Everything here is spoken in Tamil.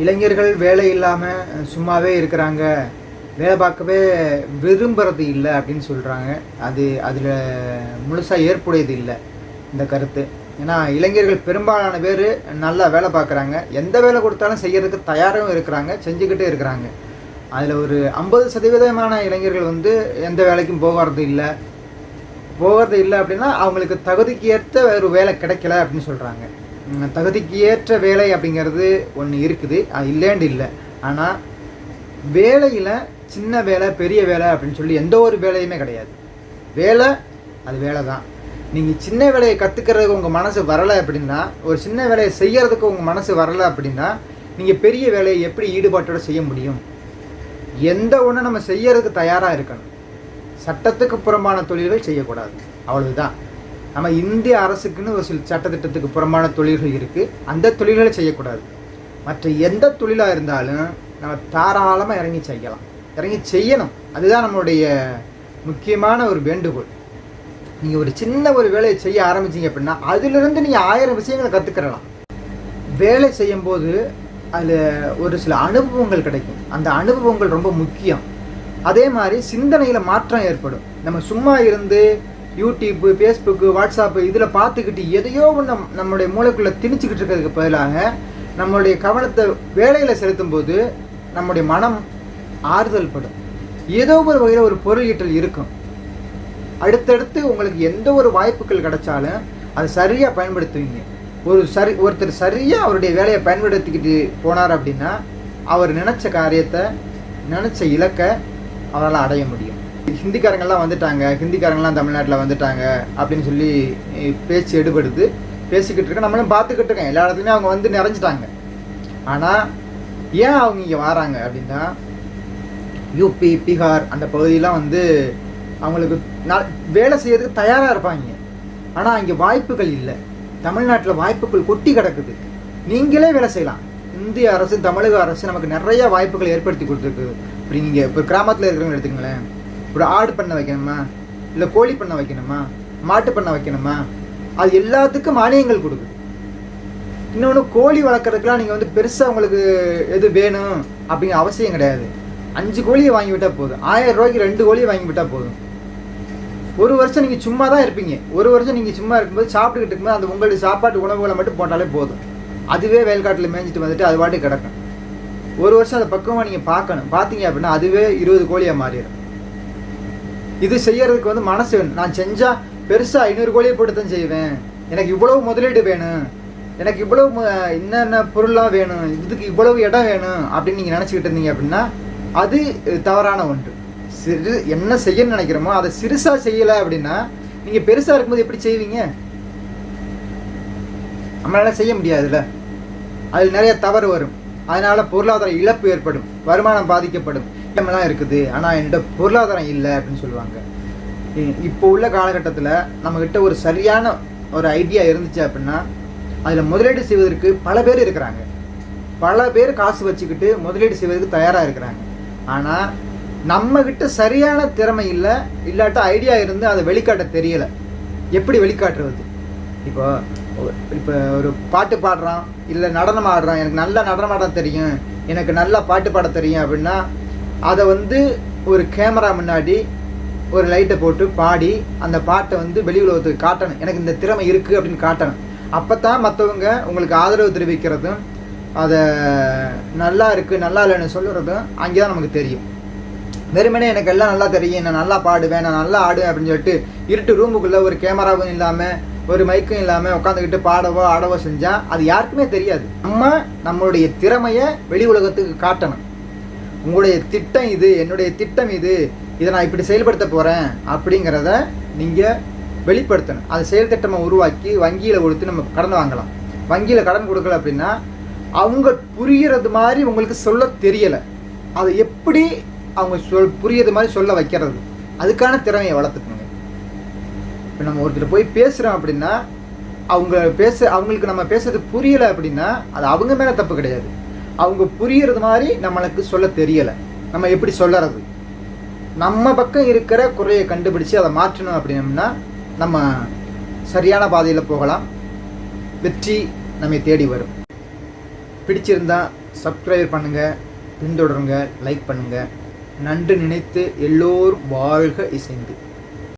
இளைஞர்கள் வேலை இல்லாமல் சும்மாவே இருக்கிறாங்க. வேலை பார்க்கவே விரும்புறது இல்லை அப்படின்னு சொல்கிறாங்க அது அதில் முழுசாக ஏற்புடையது இல்லை இந்த கருத்து. ஏன்னா இளைஞர்கள் பெரும்பாலான பேர் நல்லா வேலை பார்க்குறாங்க. எந்த வேலை கொடுத்தாலும் செய்கிறதுக்கு தயாரும் இருக்கிறாங்க செஞ்சுக்கிட்டே இருக்கிறாங்க. அதில் ஒரு ஐம்பது சதவீதமான இளைஞர்கள் வந்து எந்த வேலைக்கும் போகிறது இல்லை. போகிறது இல்லை அப்படின்னா அவங்களுக்கு தகுதிக்கு ஏற்ற ஒரு வேலை கிடைக்கல அப்படின்னு சொல்கிறாங்க தகுதிக்கு ஏற்ற வேலை அப்படிங்கிறது ஒன்று இருக்குது. அது இல்லைன்னு இல்லை. ஆனால் வேலையில் சின்ன வேலை பெரிய வேலை அப்படின்னு சொல்லி எந்த ஒரு வேலையுமே கிடையாது. வேலை அது வேலை தான் நீங்கள் சின்ன வேலையை கற்றுக்கிறதுக்கு உங்கள் மனசு வரலை அப்படின்னா ஒரு சின்ன வேலையை செய்கிறதுக்கு உங்கள் மனசு வரலை அப்படின்னா நீங்கள் பெரிய வேலையை எப்படி ஈடுபாட்டோடு செய்ய முடியும்? எந்த ஒன்று நம்ம செய்யறதுக்கு தயாராக இருக்கணும். சட்டத்துக்கு புறம்பான தொழில்கள் செய்யக்கூடாது. அவ்வளவுதான். நம்ம இந்திய அரசுக்குன்னு ஒரு சில சட்டத்திட்டத்துக்கு புறம்பான தொழில்கள் இருக்குது அந்த தொழில்களை செய்யக்கூடாது. மற்ற எந்த தொழிலாக இருந்தாலும் நம்ம தாராளமாக இறங்கி செய்யலாம். இறங்கி செய்யணும். அதுதான் நம்மளுடைய முக்கியமான ஒரு வேண்டுகோள். நீங்கள் ஒரு சின்ன ஒரு வேலையை செய்ய ஆரம்பிச்சீங்க அப்படின்னா அதிலிருந்து நீங்கள் ஆயிரம் விஷயங்களை கற்றுக்கிறலாம் வேலை செய்யும்போது அதில் ஒரு சில அனுபவங்கள் கிடைக்கும். அந்த அனுபவங்கள் ரொம்ப முக்கியம். அதே மாதிரி சிந்தனையில் மாற்றம் ஏற்படும். நம்ம சும்மா இருந்து யூடியூப்பு ஃபேஸ்புக்கு வாட்ஸ்அப்பு இதில் பார்த்துக்கிட்டு எதையோ ஒன்று நம்மளுடைய மூளைக்குள்ளே திணிச்சுக்கிட்டு இருக்கிறதுக்கு பதிலாக நம்மளுடைய கவனத்தை வேலையில் செலுத்தும் போது நம்முடைய மனம் ஆறுதல் படும். ஏதோ ஒரு வகையில் ஒரு பொருளீட்டல் இருக்கும். அடுத்தடுத்து உங்களுக்கு எந்த ஒரு வாய்ப்புகள் கிடைச்சாலும் அதை சரியாக பயன்படுத்துவீங்க. ஒரு சரி ஒருத்தர் சரியாக அவருடைய வேலையை பயன்படுத்திக்கிட்டு போனார் அப்படின்னா அவர் நினச்ச காரியத்தை நினச்ச இலக்கை அவரால் அடைய முடியும். ஹிந்திக்காரங்கெல்லாம் வந்துட்டாங்க. ஹிந்திக்காரங்கெல்லாம் தமிழ்நாட்டில் வந்துட்டாங்க அப்படின்னு சொல்லி பேச்சு எடுபடுது. பேசிக்கிட்டு இருக்கேன் நம்மளும் பார்த்துக்கிட்டு இருக்கோம். எல்லா இடத்துலையுமே அவங்க வந்து நிறைஞ்சிட்டாங்க. ஆனால் ஏன் அவங்க இங்கே வராங்க அப்படின்னா யூபி பீகார் அந்த பகுதியெலாம் வந்து அவங்களுக்கு நா- வேலை செய்யறதுக்கு தயாராக இருப்பாங்க. ஆனால் இங்கே வாய்ப்புகள் இல்லை. தமிழ்நாட்டில் வாய்ப்புகள் கொட்டி கிடக்குது. நீங்களே வேலை செய்யலாம். இந்திய அரசு தமிழக அரசு நமக்கு நிறைய வாய்ப்புகள் ஏற்படுத்தி கொடுத்துருக்கு இப்போ நீங்கள் இப்போ கிராமத்தில் இருக்கிறவங்க எடுத்துக்கங்களேன். ஒரு ஆடு பண்ண வைக்கணுமா? இல்லை கோழி பண்ண வைக்கணுமா? மாட்டு பண்ண வைக்கணுமா? அது எல்லாத்துக்கும் மானியங்கள் கொடுக்குது. இன்னொன்று கோழி வளர்க்குறதுக்குலாம் நீங்கள் வந்து பெருசாக உங்களுக்கு எது வேணும் அப்படிங்கிற அவசியம் கிடையாது. அஞ்சு கோழியை வாங்கி விட்டால் போதும். ஆயிரம் ரூபாய்க்கு ரெண்டு கோழியை வாங்கி விட்டால் போதும். ஒரு வருஷம் நீங்கள் சும்மா தான் இருப்பீங்க. ஒரு வருஷம் நீங்கள் சும்மா இருக்கும்போது சாப்பிட்டுக்கிட்டு இருக்கும்போது அந்த உங்களுடைய சாப்பாட்டு உணவுகளை மட்டும் போட்டாலே போதும். அதுவே வயல்காட்டில் மேய்ஞ்சிட்டு வந்துட்டு அது பாட்டு கிடக்கும். ஒரு வருஷம் அதை பக்குவமாக நீங்கள் பார்க்கணும். பார்த்தீங்க அப்படின்னா அதுவே இருபது கோழியாக மாறிடும். இது செய்யறதுக்கு வந்து மனசு வேணும். நான் செஞ்சால் பெருசாக ஐநூறு கோழியை போட்டு தான் செய்வேன். எனக்கு இவ்வளவு முதலீடு வேணும். எனக்கு இவ்வளவு என்னென்ன பொருள்லாம் வேணும். இதுக்கு இவ்வளவு இடம் வேணும் அப்படின்னு நீங்கள் நினச்சிக்கிட்டு இருந்தீங்க அப்படின்னா அது தவறான ஒன்று. சிறு என்ன செய்யணும்னு நினைக்கிறோமோ அதை சிறுசாக செய்யலை அப்படின்னா நீங்கள் பெருசாக இருக்கும்போது எப்படி செய்வீங்க? நம்மளால செய்ய முடியாதுல்ல. அதில் நிறைய தவறு வரும். அதனால் பொருளாதார இழப்பு ஏற்படும். வருமானம் பாதிக்கப்படும். திட்டமெல்லாம் இருக்குது. ஆனால் என்கிட்ட பொருளாதாரம் இல்லை அப்படின்னு சொல்லுவாங்க. இப்போ உள்ள காலகட்டத்தில் நம்மக்கிட்ட ஒரு சரியான ஒரு ஐடியா இருந்துச்சு அப்படின்னா அதில் முதலீடு செய்வதற்கு பல பேர் இருக்கிறாங்க. பல பேர் காசு வச்சுக்கிட்டு முதலீடு செய்வதற்கு தயாராக இருக்கிறாங்க. ஆனால் நம்மக்கிட்ட சரியான திறமை இல்லை இல்லாட்ட ஐடியா இருந்து அதை வெளிக்காட்ட தெரியலை. எப்படி வெளிக்காட்டுறது? இப்போ இப்போ ஒரு பாட்டு பாடுறான் இல்லை நடனம் ஆடுறான் எனக்கு நல்லா நடனம் ஆட தெரியும் எனக்கு நல்லா பாட்டு பாட தெரியும் அப்படின்னா அதை வந்து ஒரு கேமரா முன்னாடி ஒரு லைட்டை போட்டு பாடி அந்த பாட்டை வந்து வெளி உலகத்துக்கு காட்டணும். எனக்கு இந்த திறமை இருக்குது அப்படின்னு காட்டணும். அப்போ தான் மற்றவங்க உங்களுக்கு ஆதரவு தெரிவிக்கிறதும் அதை நல்லா இருக்குது நல்லா இல்லைன்னு சொல்லுறதும் அங்கே தான் நமக்கு தெரியும். வெறுமனே எனக்கு எல்லாம் நல்லா தெரியும் நான் நல்லா பாடுவேன் நான் நல்லா ஆடுவேன் அப்படின்னு சொல்லிட்டு இருட்டு ரூமுக்குள்ளே ஒரு கேமராவும் இல்லாமல் ஒரு மைக்கும் இல்லாமல் உட்காந்துக்கிட்டு பாடவோ ஆடவோ செஞ்சால் அது யாருக்குமே தெரியாது. நம்ம நம்மளுடைய திறமையை வெளி உலகத்துக்கு காட்டணும். உங்களுடைய திட்டம் இது என்னுடைய திட்டம் இது இதை நான் இப்படி செயல்படுத்த போகிறேன் அப்படிங்கிறத நீங்கள் வெளிப்படுத்தணும். அதை செயல் திட்டமாக உருவாக்கி வங்கியில் கொடுத்து நம்ம கடன் வாங்கலாம். வங்கியில் கடன் கொடுக்கல அப்படின்னா அவங்க புரிகிறது மாதிரி உங்களுக்கு சொல்ல தெரியலை. அது எப்படி அவங்க சொல் புரியுறது மாதிரி சொல்ல வைக்கிறது? அதுக்கான திறமையை வளர்த்துக்கணுங்க. இப்போ நம்ம ஒருத்தர் போய் பேசுகிறோம் அப்படின்னா அவங்க பேச அவங்களுக்கு நம்ம பேசுறது புரியலை அப்படின்னா அது அவங்க மேலே தப்பு கிடையாது. அவங்க புரியறது மாதிரி நம்மளுக்கு சொல்ல தெரியலை. நம்ம எப்படி சொல்லறது? நம்ம பக்கம் இருக்கிற குறையை கண்டுபிடிச்சு அதை மாற்றணும் அப்படின்னம்னா நம்ம சரியான பாதையில் போகலாம். வெற்றி நம்மை தேடி வரும். பிடிச்சிருந்தா சப்ஸ்கிரைப் பண்ணுங்கள் பின்தொடருங்க லைக் பண்ணுங்கள் நன்று நினைத்து எல்லோரும் வாழ்க இசைந்து.